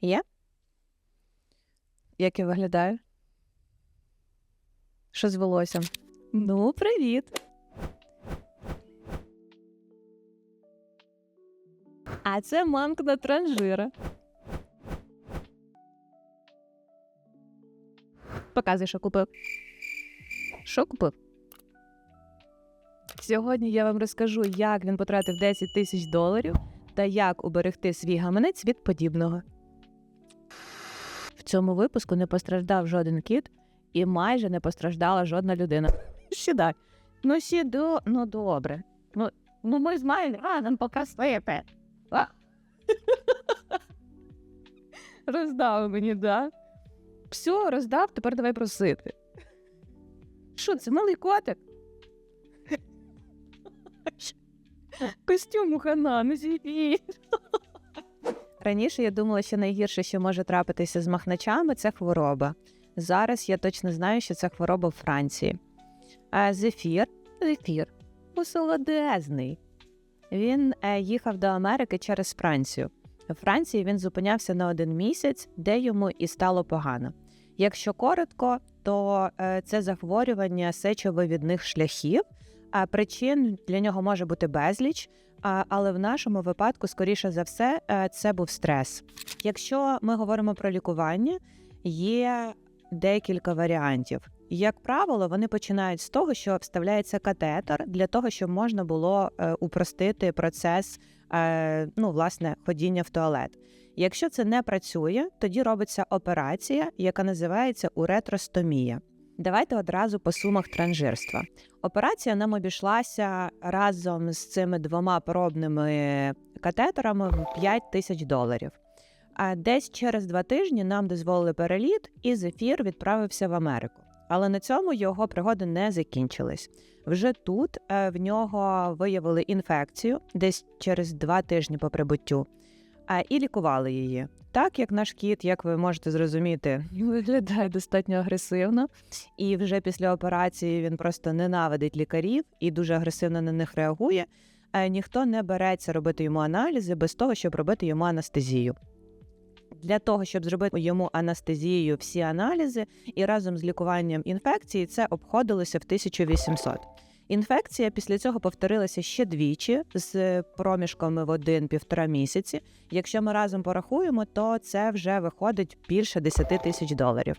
Є? Як я виглядаю? Що з волоссям? Ну, привіт. А це мамкна транжира. Показуй, що купив. Що купив? Сьогодні я вам розкажу, як він потратив 10 тисяч доларів та як уберегти свій гаманець від подібного. Цьому випуску не постраждав жоден кіт і майже не постраждала жодна людина. Сідай. Ну, сіду, ну добре. Ну, ну ми з Майєю разом поки сліпе. Роздав мені, да? Все, роздав, тепер давай просити. Що це, малий котик? Костюм у хана, не зійдіть. Раніше я думала, що найгірше, що може трапитися з махначами, це хвороба. Зараз я точно знаю, що це хвороба в Франції. А зефір, зефір, посолодезний. Він е, їхав до Америки через Францію. У Франції він зупинявся на один місяць, де йому і стало погано. Якщо коротко, то е, це захворювання сечовивідних шляхів, причин для нього може бути безліч. А, але в нашому випадку, скоріше за все, е, це був стрес. Якщо ми говоримо про лікування, є декілька варіантів. Як правило, вони починають з того, що вставляється катетер для того, щоб можна було е, упростити процес е, ну, власне, ходіння в туалет. Якщо це не працює, тоді робиться операція, яка називається уретростомія. Давайте одразу по сумах транжирства. Операція нам обійшлася разом з цими двома пробними катетерами в 5 тисяч доларів. А десь через два тижні нам дозволили переліт, і зефір відправився в Америку. Але на цьому його пригоди не закінчились. Вже тут е, в нього виявили інфекцію десь через два тижні по прибуттю, і лікували її. Так як наш кіт, як ви можете зрозуміти, виглядає достатньо агресивно, і вже після операції він просто ненавидить лікарів і дуже агресивно на них реагує. е, Ніхто не береться робити йому аналізи без того, щоб робити йому анестезію. Для того, щоб зробити йому анестезію, всі аналізи і разом з лікуванням інфекції це обходилося в 1800. Інфекція після цього повторилася ще двічі з проміжками в один-півтора місяці. Якщо ми разом порахуємо, то це вже виходить більше 10 тисяч доларів.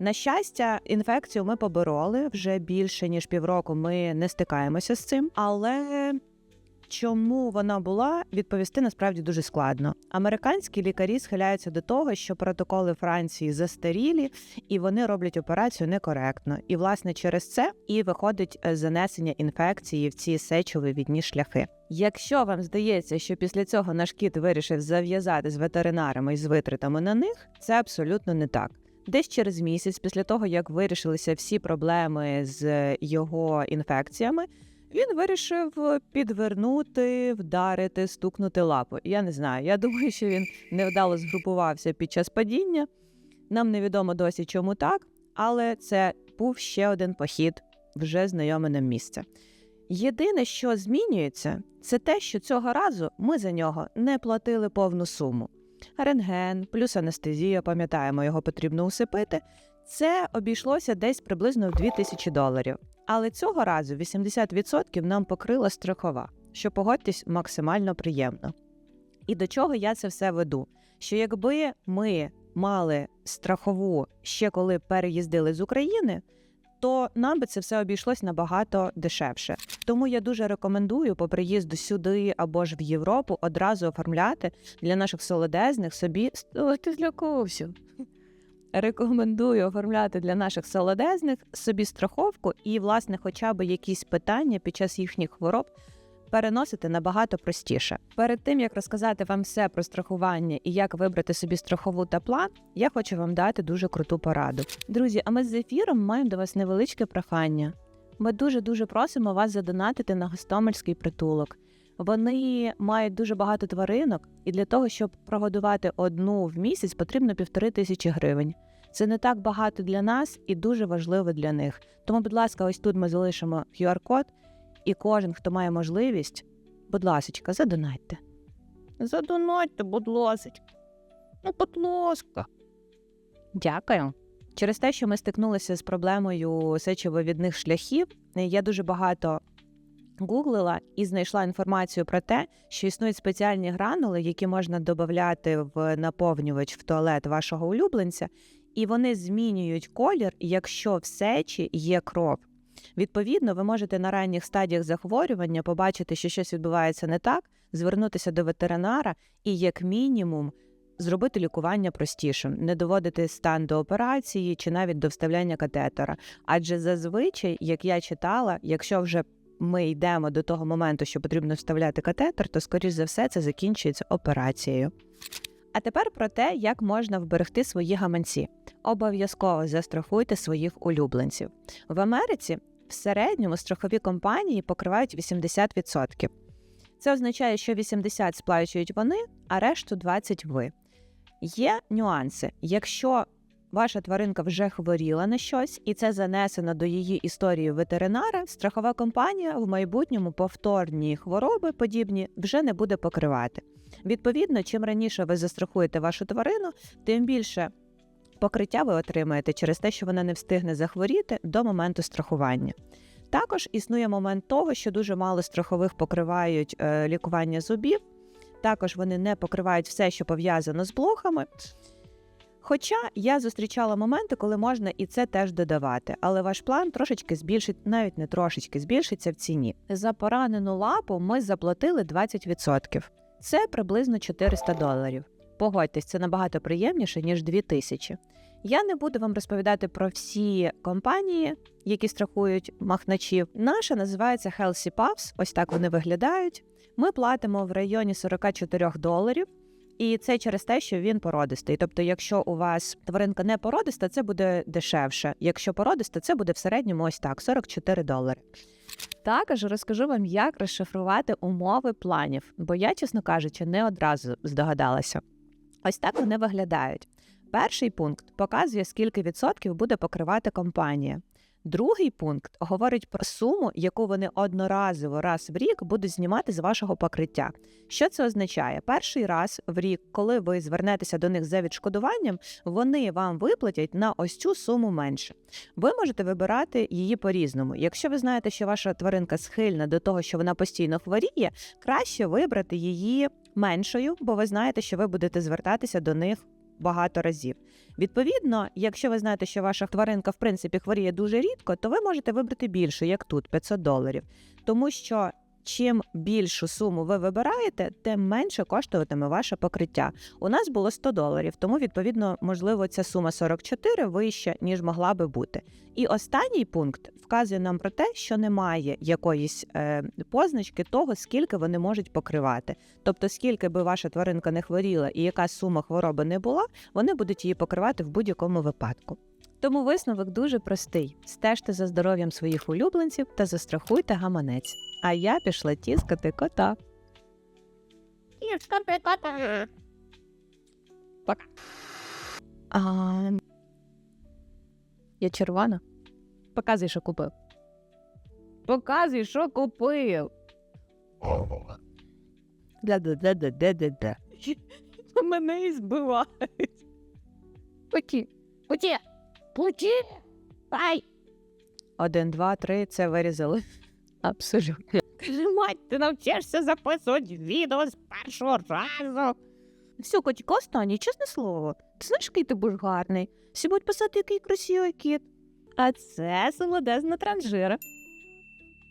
На щастя, інфекцію ми побороли вже більше ніж півроку. Ми не стикаємося з цим, але Чому вона була, відповісти насправді дуже складно. Американські лікарі схиляються до того, що протоколи Франції застарілі і вони роблять операцію некоректно. І, власне, через це і виходить е, занесення інфекції в ці сечові шляхи. Якщо вам здається, що після цього наш кіт вирішив зав'язати з ветеринарами і з витратами на них, це абсолютно не так. Десь через місяць, після того як вирішилися всі проблеми з його інфекціями. Він вирішив підвернути, вдарити, стукнути лапу. Я не знаю. Я думаю, що він невдало згрупувався під час падіння. Нам невідомо досі, чому так, але це був ще один похід вже знайоме нам місце. Єдине, що змінюється, це те, що цього разу ми за нього не платили повну суму. Рентген плюс анестезія, пам'ятаємо, його потрібно усипити. Це обійшлося десь приблизно в 2000 доларів. Але цього разу 80% нам покрила страхова, що погодьтесь максимально приємно. І до чого я це все веду? Що якби ми мали страхову ще коли переїздили з України, то нам би це все обійшлось набагато дешевше. Тому я дуже рекомендую по приїзду сюди або ж в Європу одразу оформляти для наших солодезних собі О, ти злякався. Рекомендую оформляти для наших солодезних собі страховку і, власне, хоча б якісь питання під час їхніх хвороб переносити набагато простіше. Перед тим як розказати вам все про страхування і як вибрати собі страхову та план, я хочу вам дати дуже круту пораду. Друзі, а ми з ефіром маємо до вас невеличке прохання. Ми дуже дуже просимо вас задонатити на гостомельський притулок. Вони мають дуже багато тваринок, і для того, щоб прогодувати одну в місяць, потрібно півтори тисячі гривень. Це не так багато для нас і дуже важливо для них. Тому, будь ласка, ось тут ми залишимо QR-код, і кожен, хто має можливість, будь ласка, задонатьте. Задонатьте, будь ласка. Ну, будь ласка. Дякую. Через те, що ми стикнулися з проблемою сечовивідних шляхів, я дуже багато гуглила і знайшла інформацію про те, що існують спеціальні гранули, які можна додати в наповнювач в туалет вашого улюбленця, і вони змінюють колір, якщо в сечі є кров. Відповідно, ви можете на ранніх стадіях захворювання побачити, що щось відбувається не так, звернутися до ветеринара і, як мінімум, зробити лікування простішим, не доводити стан до операції чи навіть до вставляння катетера. Адже зазвичай, як я читала, якщо вже ми йдемо до того моменту, що потрібно вставляти катетер, то скоріш за все це закінчується операцією. А тепер про те, як можна вберегти свої гаманці. Обов'язково застрахуйте своїх улюбленців. В Америці в середньому страхові компанії покривають 80%. Це означає, що 80 сплачують вони, а решту 20 ви. Є нюанси. Якщо ваша тваринка вже хворіла на щось, і це занесено до її історії ветеринара, страхова компанія в майбутньому повторні хвороби подібні вже не буде покривати. Відповідно, чим раніше ви застрахуєте вашу тварину, тим більше покриття ви отримаєте через те, що вона не встигне захворіти до моменту страхування. Також існує момент того, що дуже мало страхових покривають е, лікування зубів. Також вони не покривають все, що пов'язано з блохами. Хоча я зустрічала моменти, коли можна і це теж додавати, але ваш план трошечки збільшить, навіть не трошечки збільшиться в ціні. За поранену лапу ми заплатили 20%. Це приблизно 400 доларів. Погодьтесь, це набагато приємніше, ніж 2000. Я не буду вам розповідати про всі компанії, які страхують махначів. Наша називається Healthy Puffs, ось так вони виглядають. Ми платимо в районі 44 доларів. І це через те, що він породистий. Тобто, якщо у вас тваринка не породиста, це буде дешевше. Якщо породиста, це буде в середньому ось так 44 долари. Також розкажу вам, як розшифрувати умови планів, бо я, чесно кажучи, не одразу здогадалася. Ось так вони виглядають. Перший пункт показує, скільки відсотків буде покривати компанія. Другий пункт говорить про суму, яку вони одноразово раз в рік будуть знімати з вашого покриття. Що це означає? Перший раз в рік, коли ви звернетеся до них за відшкодуванням, вони вам виплатять на ось цю суму менше. Ви можете вибирати її по-різному. Якщо ви знаєте, що ваша тваринка схильна до того, що вона постійно хворіє, краще вибрати її меншою, бо ви знаєте, що ви будете звертатися до них багато разів. Відповідно, якщо ви знаєте, що ваша тваринка в принципі хворіє дуже рідко, то ви можете вибрати більше, як тут 500 доларів. Тому що чим більшу суму ви вибираєте, тим менше коштуватиме ваше покриття. У нас було 100 доларів, тому відповідно, можливо, ця сума 44 вища, ніж могла би бути. І останній пункт вказує нам про те, що немає якоїсь е, позначки того, скільки вони можуть покривати. Тобто, скільки би ваша тваринка не хворіла і яка сума хвороби не була, вони будуть її покривати в будь-якому випадку. Тому висновок дуже простий: стежте за здоров'ям своїх улюбленців та застрахуйте гаманець. А я пішла тіскати кота. І скарпетка. А... Я червона. Показуй, що купив. Показуй, що купив. Мене і збивають. Путі. Путі. Путі. Ай. Один, два, три, це вирізали. Абсолютно. Каже, мать, ти навчишся записувати відео з першого разу. Все, котіко, останнє, чесне слово. Ти знаєш, який ти будеш гарний? Всі будуть писати, який красивий кіт. А це солодезна транжира.